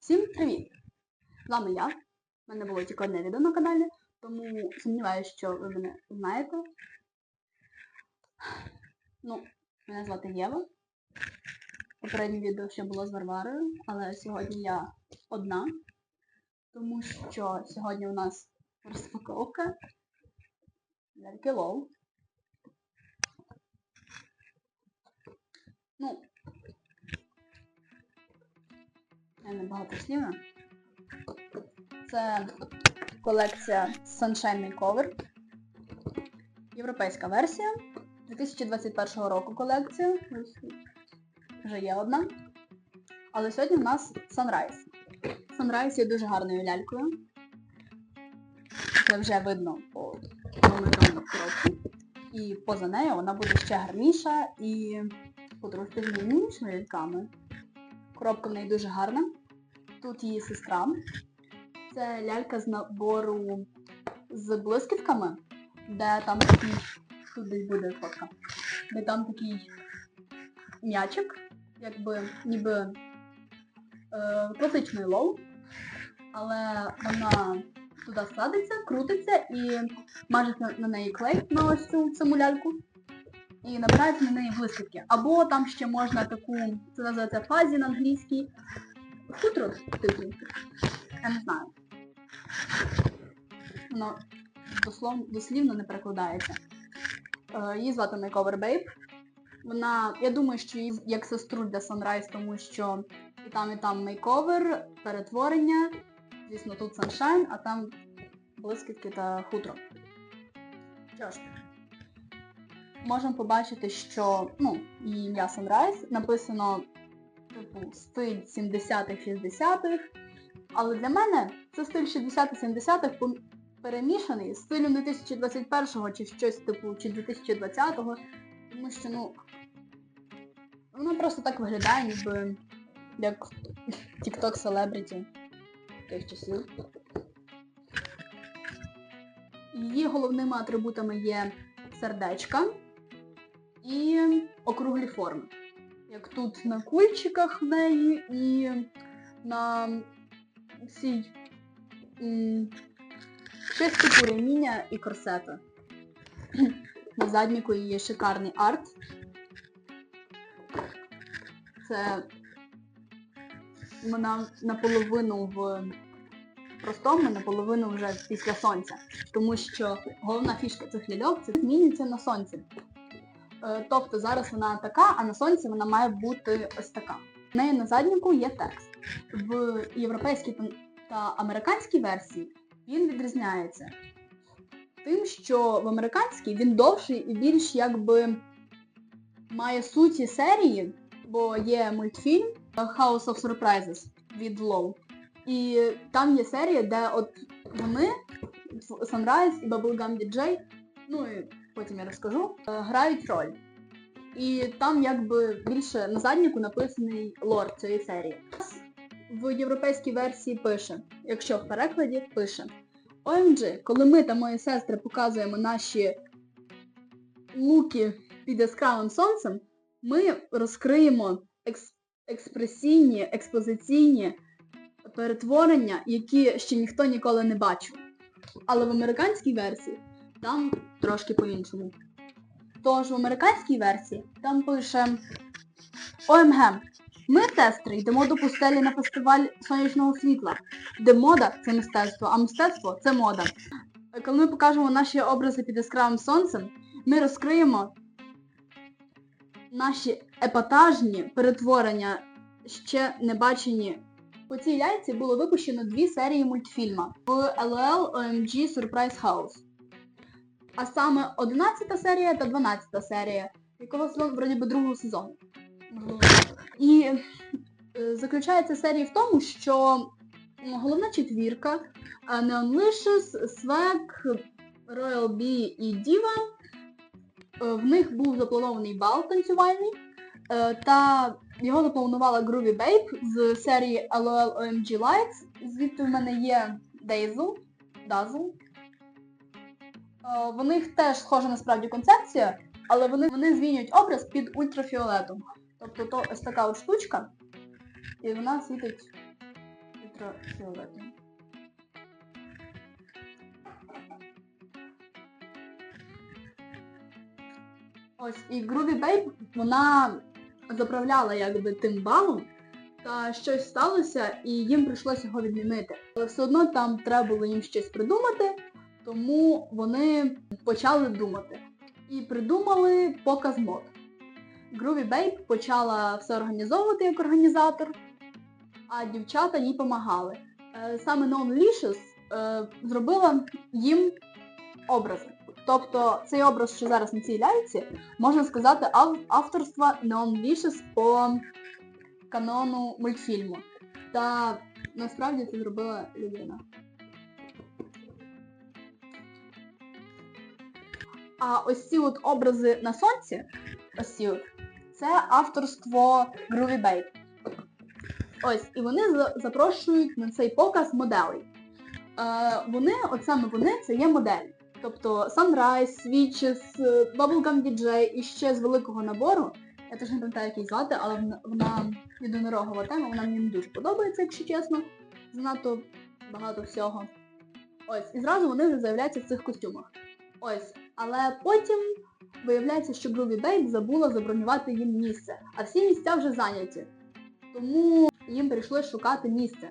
Всім привіт! З вами я. У мене було тільки одне відео на каналі, тому сумніваюся, що ви мене знаєте. Ну, мене звати Єва. Попереднє відео ще було з Варварою, але сьогодні я одна, тому що сьогодні у нас розпаковка ляльки лол. Ну, я не. Це колекція Sunshine Makeover. Європейська версія. 2021 року колекція. Вже є одна. Але сьогодні в нас Sunrise. Sunrise є дуже гарною лялькою. Це вже видно по номерному коробці. І поза нею вона буде ще гарніша і подрости з іншими ляльками. Коробка в неї дуже гарна. Тут її сестра. Це лялька з набору з блискітками, де там такий, тут десь буде фотка, де там такий м'ячик, якби ніби е, класичний лол, але вона туди садиться, крутиться і мажуть на, на неї клей на ось цю саму ляльку. І набирають на неї блискітки. Або там ще можна таку, це називається фазі на англійській, хутро, типу. Я не знаю. Воно дослов, дослівно не перекладається. Е, її звати Makeover Babe. Вона, я думаю, що її як сестру для Sunrise, тому що і там, і там мейковер, перетворення. Звісно, тут Sunshine, а там блискітки та хутро. Що ж, можемо побачити, що ну, її ім'я Sunrise написано типу стиль 70-х, 60-х. Але для мене це стиль 60-70-х перемішаний з стилем 2021-го чи щось типу, чи 2020-го. Тому що, ну, воно просто так виглядає, ніби як TikTok Celebrity тих часів. Її головними атрибутами є сердечка і округлі форми. Як тут на кульчиках в неї і на цій типу реміння і корсета. На задніку є шикарний арт. Це вона наполовину в простому, наполовину вже після сонця. Тому що головна фішка цих ляльок це змінюється на сонці. Е, Тобто зараз вона така, а на сонці вона має бути ось така. В неї на задніку є текст. В європейській та- американській версії він відрізняється тим, що в американській він довший і більш якби має суті серії, бо є мультфільм House of Surprises від Low. І там є серія, де от вони, Sunrise і Bubblegum DJ, ну і потім я розкажу, е, грають роль. І там якби більше на задніку написаний лор цієї серії. В європейській версії пише, якщо в перекладі пише OMG, коли ми та мої сестри показуємо наші луки під яскравим сонцем, ми розкриємо екс- експресійні, експозиційні перетворення, які ще ніхто ніколи не бачив. Але в американській версії там трошки по-іншому. Тож в американській версії там пише ОМГ. Ми, тестери, йдемо до пустелі на фестиваль сонячного світла, де мода це мистецтво, а мистецтво це мода. Коли ми покажемо наші образи під яскравим сонцем, ми розкриємо наші епатажні перетворення, ще не бачені. У цій яйці було випущено дві серії мультфільма в LOL OMG Surprise House. А саме 11 серія та 12 серія, якого сезону, вроді би, другого сезону. І е, заключається серія в тому, що головна четвірка е, Neon Licious, Swag, Royal B і Diva, е, в них був запланований бал танцювальний, е, та його запланувала Groovy Babe з серії LOL OMG Lights, звідти в мене є Dazzle, Dazzle. Е, В них теж схожа насправді концепція, але вони, вони змінюють образ під ультрафіолетом. Тобто то ось така от штучка, і вона світить ультрафіолетом. Ось, і Groovy Babe, вона заправляла якби тим балом, та щось сталося, і їм прийшлося його відмінити. Але все одно там треба було їм щось придумати, тому вони почали думати. І придумали показ мод. Groovy Babe почала все організовувати як організатор, а дівчата їй допомагали. Саме Non е, зробила їм образи. Тобто цей образ, що зараз на цій ляльці, можна сказати, авторства Non Licious по канону мультфільму. Та насправді це зробила людина. А ось ці от образи на сонці, ось ці от, це авторство Groovy Babe. Ось, і вони запрошують на цей показ моделей. Е, вони, от саме вони, це є моделі. Тобто Sunrise, Switches, е, Bubblegum DJ і ще з великого набору. Я теж не пам'ятаю, як її звати, але вона, вона єдинорогова тема, вона мені не дуже подобається, якщо чесно. Занадто багато всього. Ось, і зразу вони вже з'являються в цих костюмах. Ось. Але потім виявляється, що Groovy Babe забула забронювати їм місце, а всі місця вже зайняті. Тому їм прийшлось шукати місце.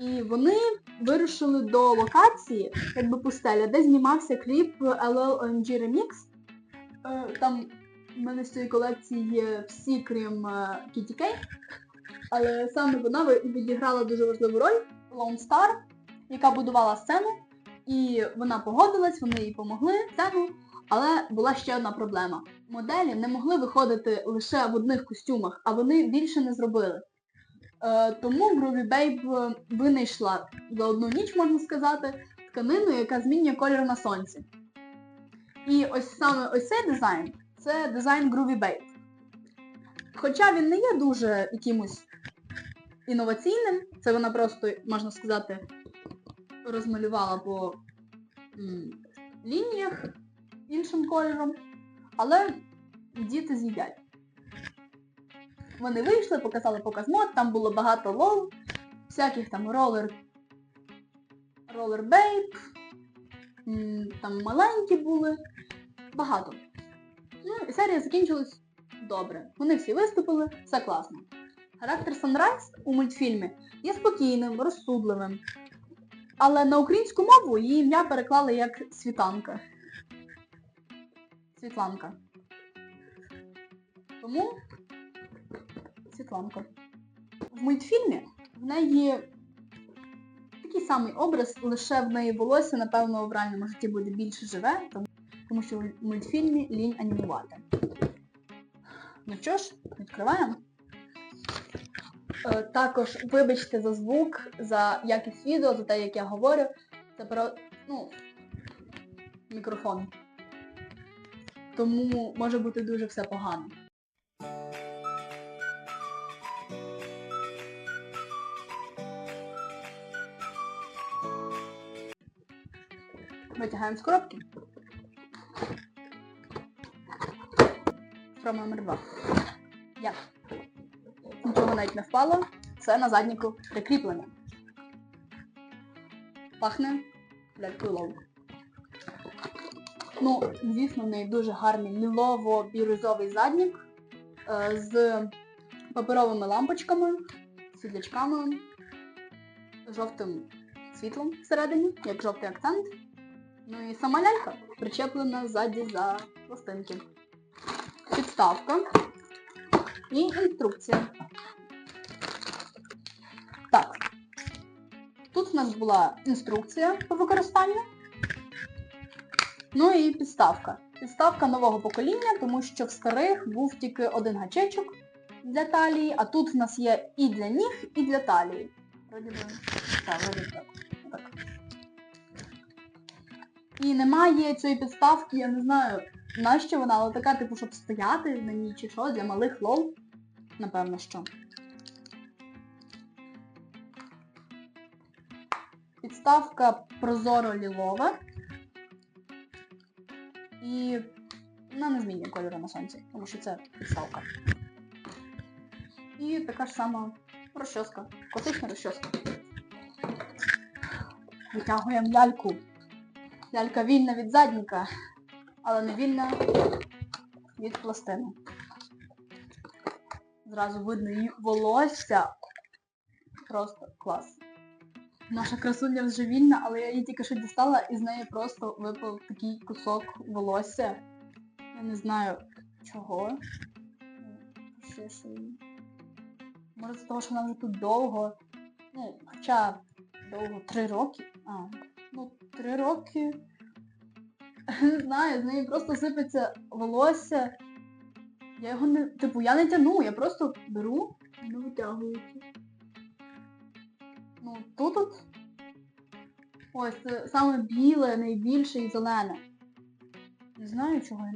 І вони вирушили до локації, якби пустеля, де знімався кліп LLOMG Remix. Е, Там в мене з цієї колекції є всі, крім е, Kitty K. Але саме вона відіграла дуже важливу роль Lone Star, яка будувала сцену. І вона погодилась, вони їй помогли сцену, але була ще одна проблема. Моделі не могли виходити лише в одних костюмах, а вони більше не зробили. Е, тому Groovy Babe винайшла за одну ніч, можна сказати, тканину, яка змінює колір на сонці. І ось саме ось цей дизайн це дизайн Groovy Babe. Хоча він не є дуже якимось інноваційним, це вона просто, можна сказати, розмалювала по лініях іншим кольором, але діти з'їдять. Вони вийшли, показали показ мод, там було багато лол, всяких там ролер, ролер бейб, м, там маленькі були, багато. Ну, і серія закінчилась добре. Вони всі виступили, все класно. Характер Sunrise у мультфільмі є спокійним, розсудливим. Але на українську мову її ім'я переклали як Світанка. Світланка. Тому Світланка. В мультфільмі в неї такий самий образ, лише в неї волосся, напевно, в реальному житті буде більше живе, тому, що в мультфільмі лінь анімувати. Ну що ж, відкриваємо. Е, також вибачте за звук, за якість відео, за те, як я говорю. Це про, ну, мікрофон. Тому може бути дуже все погано. Витягаємо з коробки. Спроба номер два. Як? Навіть не впало. Це на задніку прикріплення. Пахне лялькою ловк. Ну, звісно, в неї дуже гарний лілово-бірюзовий заднік е, з паперовими лампочками, світлячками, жовтим світлом всередині, як жовтий акцент. Ну і сама лялька причеплена ззаді за пластинки. Підставка і інструкція. Нас була інструкція по використанню. Ну і підставка. Підставка нового покоління, тому що в старих був тільки один гачечок для талії, а тут в нас є і для ніг, і для талії. І немає цієї підставки, я не знаю, нащо вона, але така, типу, щоб стояти на ній чи що, для малих лол. Напевно, що. Підставка прозоро-лілова. І вона не змінює кольору на сонці, тому що це підставка. І така ж сама розчоска. Класична розчоска. Витягуємо ляльку. Лялька вільна від задніка, але не вільна від пластини. Зразу видно її волосся. Просто клас. Наша красуня вже вільна, але я її тільки що дістала і з неї просто випав такий кусок волосся. Я не знаю чого. Може з того, що вона вже тут довго. Ну, хоча довго три роки. А, ну, три роки. Не знаю, з неї просто сипеться волосся. Я його не... Типу, я не тяну, я просто беру і воно витягується. Ну, тут от. Ось, це саме біле, найбільше і зелене. Не знаю чого.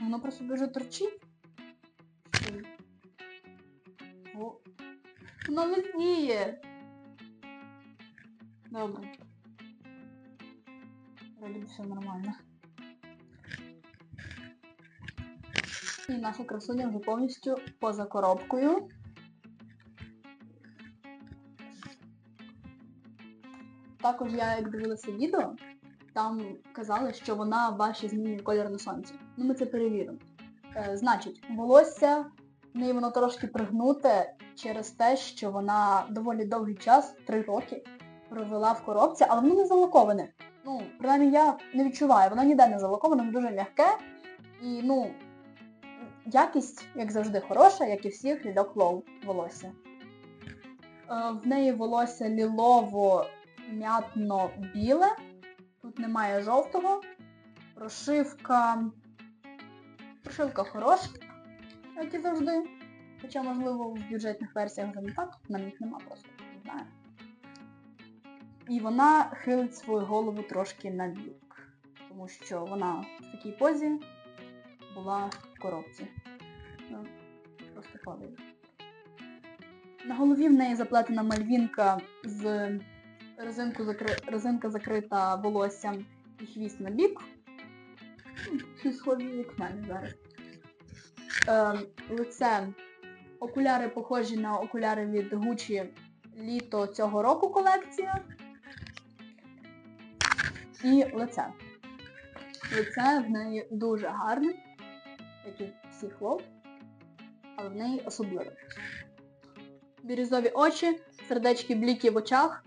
Воно просто дуже торчить. О. Воно не. Добре. Вроді все нормально. І наша красуня вже повністю поза коробкою. Також я як дивилася відео, там казали, що вона ваші змінює колір на сонці. Ну ми це перевіримо. Е, значить, волосся в неї воно трошки пригнуте через те, що вона доволі довгий час, 3 роки, провела в коробці, але воно не залаковане. Ну, принаймні я не відчуваю, воно ніде не залаковане, воно дуже м'яке. І, ну, якість, як завжди, хороша, як і всіх лільок лоу волосся. Е, в неї волосся лілово м'ятно-біле. Тут немає жовтого. Прошивка. Прошивка хороша, як і завжди. Хоча, можливо, в бюджетних версіях вже не так, нам їх нема просто, не знаю. І вона хилить свою голову трошки на бік. Тому що вона в такій позі була в коробці. Ну, просто падає. На голові в неї заплетена мальвінка з резинку закри... резинка закрита волоссям і хвіст на бік. Щось схоже як мене зараз. Е, лице. Окуляри похожі на окуляри від Gucci літо цього року колекція. І лице. Лице в неї дуже гарне, як і всіх лов, але в неї особливе. Бірюзові очі, сердечки бліки в очах.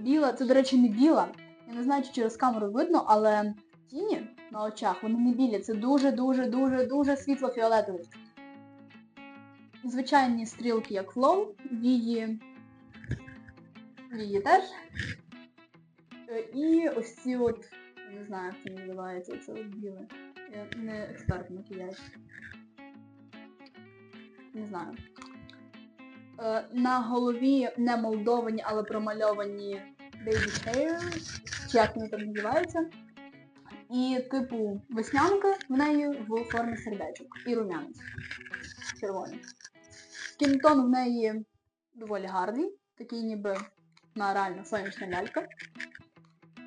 Біла, це, до речі, не біла. Я не знаю, чи через камеру видно, але тіні на очах, вони не білі. Це дуже-дуже-дуже-дуже світло-фіолетові. Звичайні стрілки, як флоу, вії, вії теж. І ось ці от, не знаю, як це називається, це от біле. Я не експерт в макіяжі. Не знаю. Е, На голові не молдовані, але промальовані baby hairs, чи як вони там називаються. І типу веснянка в неї в формі сердечок. І рум'янець. Червоний. Скінтон в неї доволі гарний, такий ніби на реально сонячна лялька.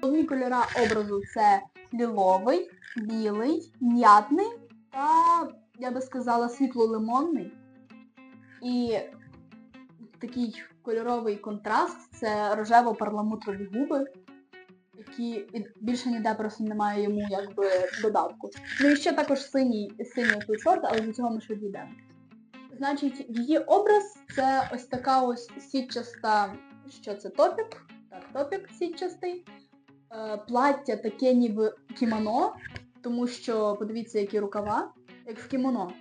Головні кольора образу це ліловий, білий, м'ятний та, я би сказала, світло-лимонний. І такий кольоровий контраст це рожево-перламутрові губи, які більше ніде просто немає йому якби додатку. Ну і ще також синій, синій тут шорт, але до цього ми ще дійдемо. Значить, її образ це ось така ось сітчаста, що це топік, так, топік сітчастий. Е, плаття таке ніби кімоно, тому що подивіться, які рукава, як в кімоно.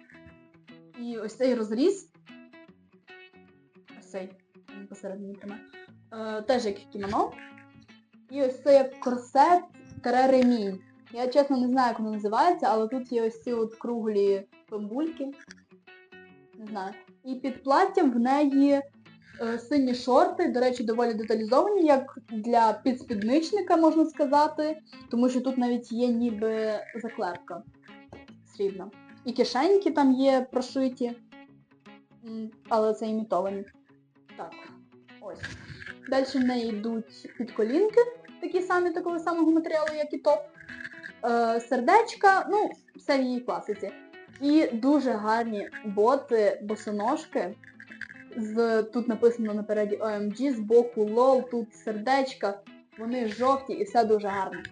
І ось цей розріз. Цей, посередині тримає. Е, теж як кімоно. І ось це як корсет ремінь. Я чесно не знаю, як воно називається, але тут є ось ці от круглі бамбульки. Не знаю. І під платтям в неї е, сині шорти, до речі, доволі деталізовані, як для підспідничника, можна сказати, тому що тут навіть є ніби заклепка срібна. І кишеньки там є прошиті, але це імітовані. Так, ось. Далі в неї йдуть підколінки, такі самі такого самого матеріалу, як і топ. Е, сердечка, ну, все в її класиці. І дуже гарні боти, босоножки. З, тут написано напереді OMG, з боку LOL, тут сердечка. Вони жовті і все дуже гарно.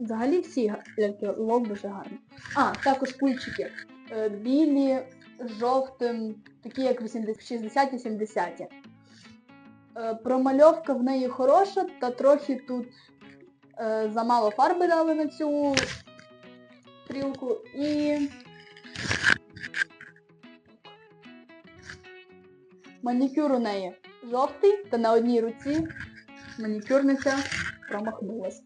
Взагалі всі ляльки LOL дуже гарні. А, також кульчики. Е, Білі, жовтим, такі як 60-ті, 70-ті. Е, Промальовка в неї хороша, та трохи тут е, замало фарби дали на цю стрілку і. Манікюр у неї жовтий, та на одній руці манікюрниця промахнулась.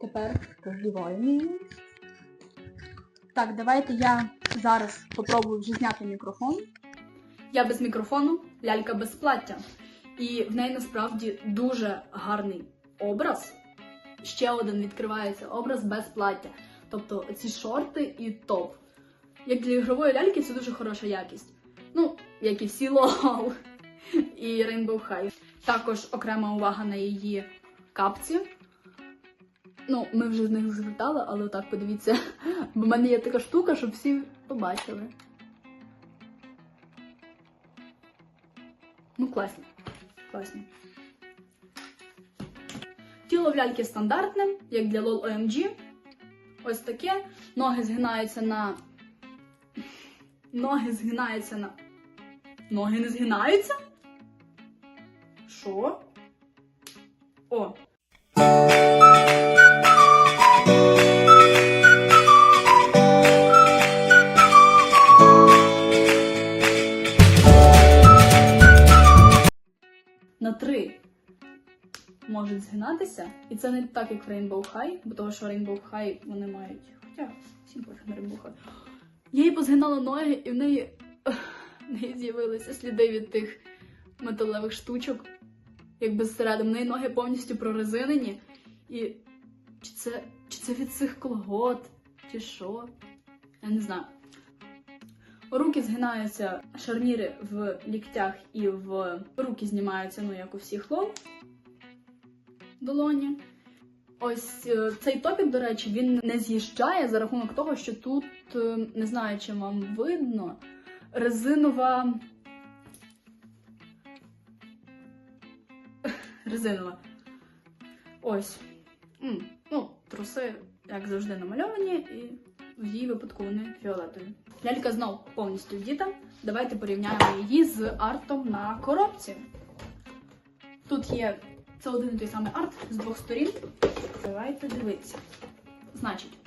Тепер роздіваємо її. Так, давайте я зараз попробую вже зняти мікрофон. Я без мікрофону, лялька без плаття. І в неї насправді дуже гарний образ. Ще один відкривається образ без плаття. Тобто ці шорти і топ. Як для ігрової ляльки це дуже хороша якість. Ну, як і всі лол і Rainbow High. Також окрема увага на її капці. Ну, ми вже з них звертали, але так подивіться. Бо в мене є така штука, щоб всі побачили. Ну, класні. Класні. Тіло в ляльки стандартне, як для LOL OMG. Ось таке. Ноги згинаються на. Ноги згинаються на. Ноги не згинаються? Що? О. на три можуть згинатися. І це не так, як в Rainbow High, бо того, що Rainbow High вони мають. Хоча всім пофіг на Rainbow High. Я їй позгинала ноги, і в неї, в неї з'явилися сліди від тих металевих штучок. Якби зсередини. В неї ноги повністю прорезинені. І чи це, чи це від цих колгот, чи що? Я не знаю. Руки згинаються, шарніри в ліктях і в руки знімаються, ну як у всіх лов. Долоні. Ось е, цей топік, до речі, він не з'їжджає за рахунок того, що тут, е, не знаю, чи вам видно, резинова. Резинова. Ось. Ну, труси, як завжди, намальовані, і її випадку вони фіолетові. Лялька знов повністю вдіта. Давайте порівняємо її з артом на коробці. Тут є це один і той самий арт з двох сторін. Давайте дивитися. Значить,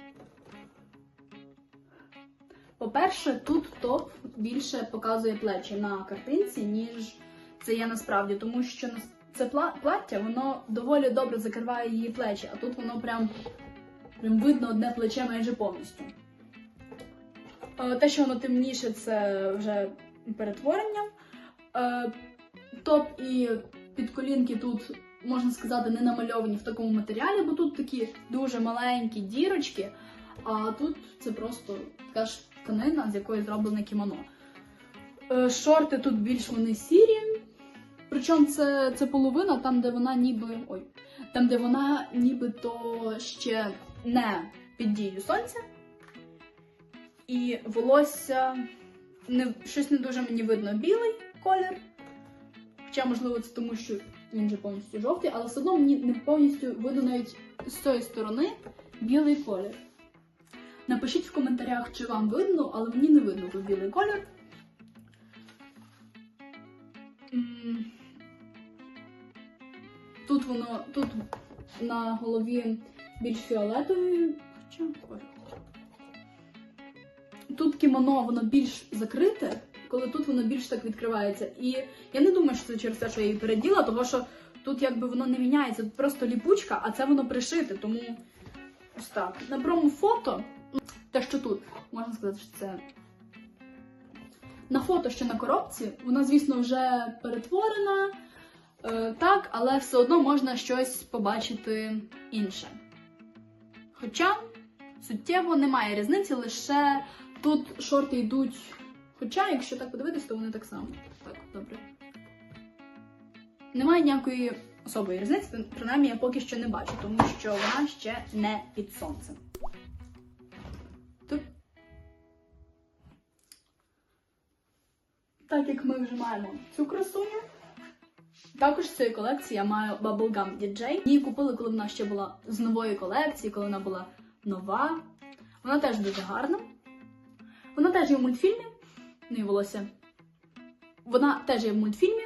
по-перше, тут топ більше показує плечі на картинці, ніж це є насправді, тому що це плаття, воно доволі добре закриває її плечі, а тут воно прям, прям видно одне плече майже повністю. Е, Те, що воно темніше, це вже перетворення. Е, Топ і підколінки тут, можна сказати, не намальовані в такому матеріалі, бо тут такі дуже маленькі дірочки, а тут це просто така ж тканина, з якої зроблене кімоно. Е, Шорти тут більш вони сірі. Причому це, це половина, там, де вона ніби. Ой, там, де вона нібито ще не під дією сонця. І волосся не, щось не дуже мені видно білий колір. Хоча, можливо, це тому, що він вже повністю жовтий, але все одно мені не повністю видно навіть з цієї сторони білий колір. Напишіть в коментарях, чи вам видно, але мені не видно тут білий колір. Тут воно, тут на голові більш фіолетовий, хоча. Тут кімоно воно більш закрите, коли тут воно більш так відкривається. І я не думаю, що це через те, що я її переділа, тому що тут якби воно не міняється, тут просто ліпучка, а це воно пришите, тому ось так. На промо-фото, ну, те, що тут, можна сказати, що це. На фото, що на коробці, вона, звісно, вже перетворена, е, так, але все одно можна щось побачити інше. Хоча суттєво немає різниці, лише тут шорти йдуть. Хоча, якщо так подивитись, то вони так само. Так, добре. Немає ніякої особої різниці, принаймні я поки що не бачу, тому що вона ще не під сонцем. Тут так як ми вже маємо цю красуню. Також з цієї колекції я маю Bubblegum DJ. Її купили, коли вона ще була з нової колекції, коли вона була нова. Вона теж дуже гарна. Вона теж є в мультфільмі. Ну волосся. Вона теж є в мультфільмі.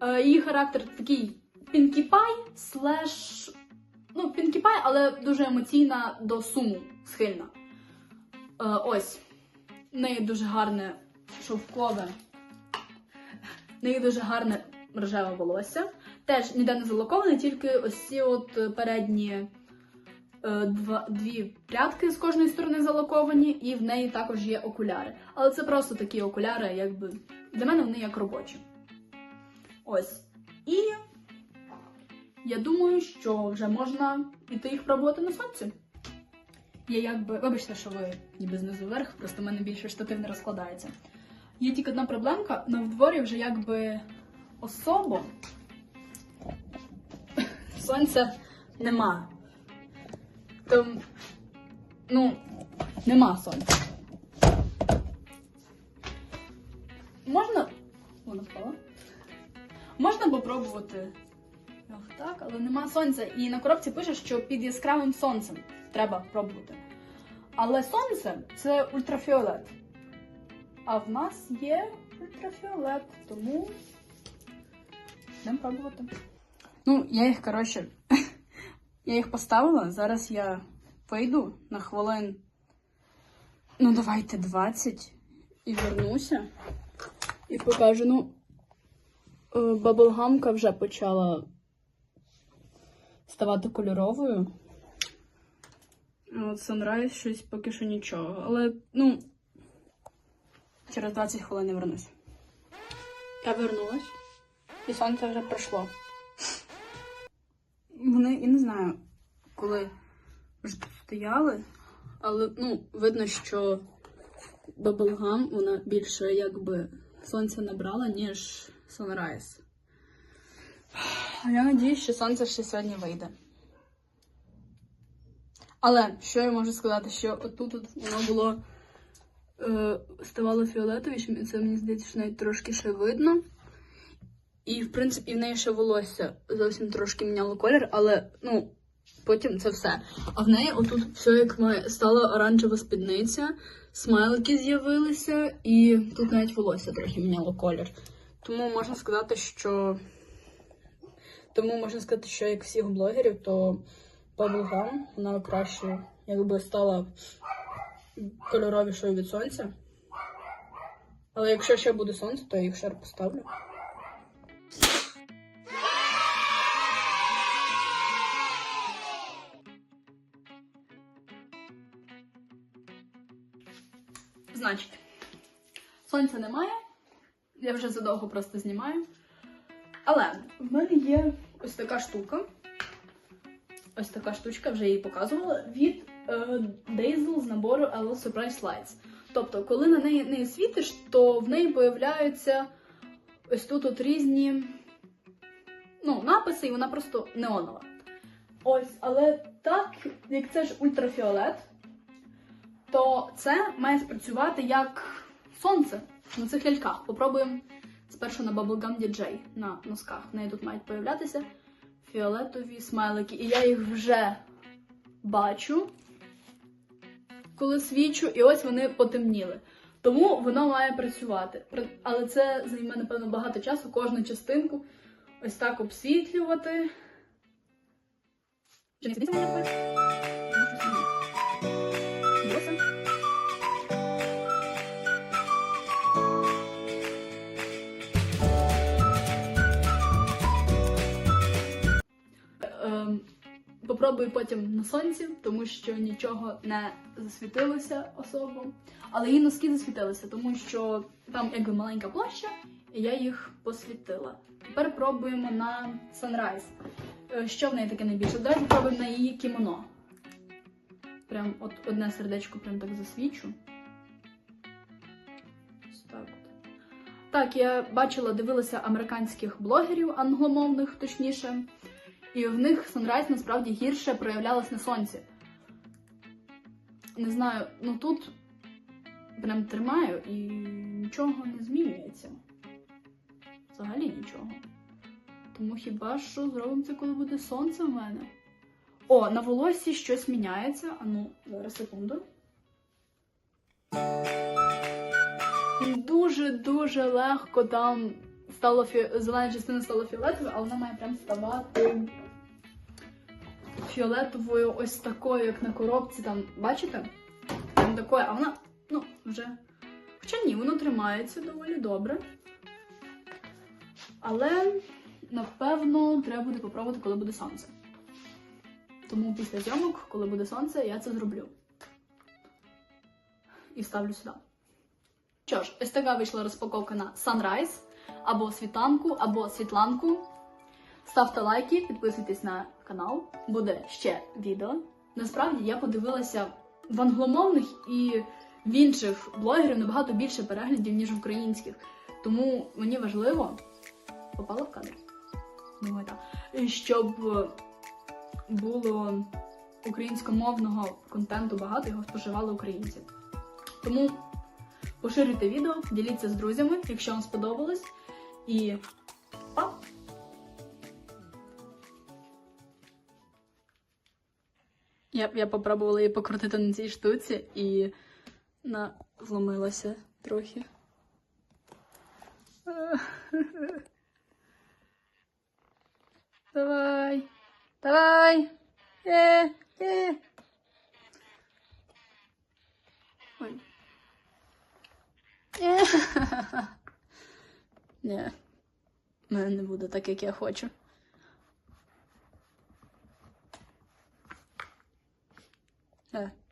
Е, її характер такий Pie, слеш. Ну, Pie, але дуже емоційна до суму схильна. Е, ось. В неї дуже гарне шовкове. В неї дуже гарне рожеве волосся. Теж ніде не залоковане, тільки ось ці от е, передні два, дві прядки з кожної сторони залоковані, і в неї також є окуляри. Але це просто такі окуляри, якби для мене вони як робочі. Ось. І я думаю, що вже можна іти їх пробувати на сонці. Я якби. Вибачте, що ви ніби знизу вверх, просто в мене більше штатив не розкладається. Є тільки одна проблемка, на дворі вже якби особо сонця нема. Там, ну, нема сонця. Можна. Вона впала. Можна попробувати. Ох, так, але нема сонця. І на коробці пише, що під яскравим сонцем треба пробувати. Але сонце це ультрафіолет. А в нас є ультрафіолет, тому Будемо пробувати. Ну, я їх, коротше, я їх поставила. Зараз я вийду на хвилин. Ну, давайте 20 і вернуся. І покажу. Ну, е, баблгамка вже почала ставати кольоровою. От Sunrise щось поки що нічого. Але, ну, через 20 хвилин я вернусь. Я вернулась. І сонце вже пройшло. Вони, я не знаю, коли вже тут стояли, але ну, видно, що Bubblegum, вона більше якби сонця набрала, ніж Sunrise. Я надіюсь, що сонце ще сьогодні вийде. Але що я можу сказати, що отут от воно було е, ставало фіолетовішим, і це мені здається, що навіть трошки ще видно. І, в принципі, в неї ще волосся зовсім трошки міняло колір, але ну, потім це все. А в неї отут все як має стала оранжева спідниця, смайлики з'явилися, і тут навіть волосся трохи міняло колір. Тому можна сказати, що. Тому можна сказати, що як всіх блогерів, то Bubblegum, вона краще якби стала кольоровішою від сонця. Але якщо ще буде сонце, то я їх ще поставлю. Значить, сонця немає. Я вже задовго просто знімаю. Але в мене є ось така штука. Ось така штучка, вже її показувала, від Daisel з набору LL Surprise Lights. Тобто, коли на неї неї світиш, то в неї появляються ось тут от різні ну, написи, і вона просто неонова. Ось, але так, як це ж ультрафіолет, то це має спрацювати як сонце на цих ляльках. Попробуємо спершу на Bubblegum DJ на носках. В неї тут мають появлятися фіолетові смайлики. І я їх вже бачу, коли свічу, і ось вони потемніли. Тому воно має працювати. Але це займе, напевно, багато часу кожну частинку ось так обсвітлювати. Чи не Попробую потім на сонці, тому що нічого не засвітилося особо. Але її носки засвітилися, тому що там якби маленька площа, і я їх посвітила. Тепер пробуємо на Sunrise. Е, Що в неї таке найбільше? Давайте попробуємо на її кімоно. Прям от одне сердечко прям так засвічу. Так. Так, я бачила, дивилася американських блогерів, англомовних точніше, і в них Sunrise насправді гірше проявлялась на сонці. Не знаю, ну тут прям тримаю і нічого не змінюється. Взагалі нічого. Тому хіба що зробимо це, коли буде сонце в мене? О, на волосі щось міняється. А ну, зараз секунду. Дуже-дуже легко там стало фі... зелена частина стала фіолетовою, але вона має прям ставати фіолетовою ось такою, як на коробці. Там, бачите? Прям такою, а вона, ну, вже. Хоча ні, воно тримається доволі добре. Але, напевно, треба буде попробувати, коли буде сонце. Тому після зйомок, коли буде сонце, я це зроблю. І ставлю сюди. Що ж, ось така вийшла розпаковка на Sunrise, або світанку, або світланку. Ставте лайки, підписуйтесь на канал, буде ще відео. Насправді я подивилася в англомовних і в інших блогерів набагато більше переглядів, ніж в українських. Тому мені важливо попала в кадр. Думаю, так. Щоб було українськомовного контенту багато, його споживали українці. Тому поширюйте відео, діліться з друзями, якщо вам сподобалось. І Я, я попробувала її покрутити на цій штуці і на... зломилася трохи. Давай. Давай. Е, е. Ой. Е. Ні. У мене не буде так, як я хочу. Е.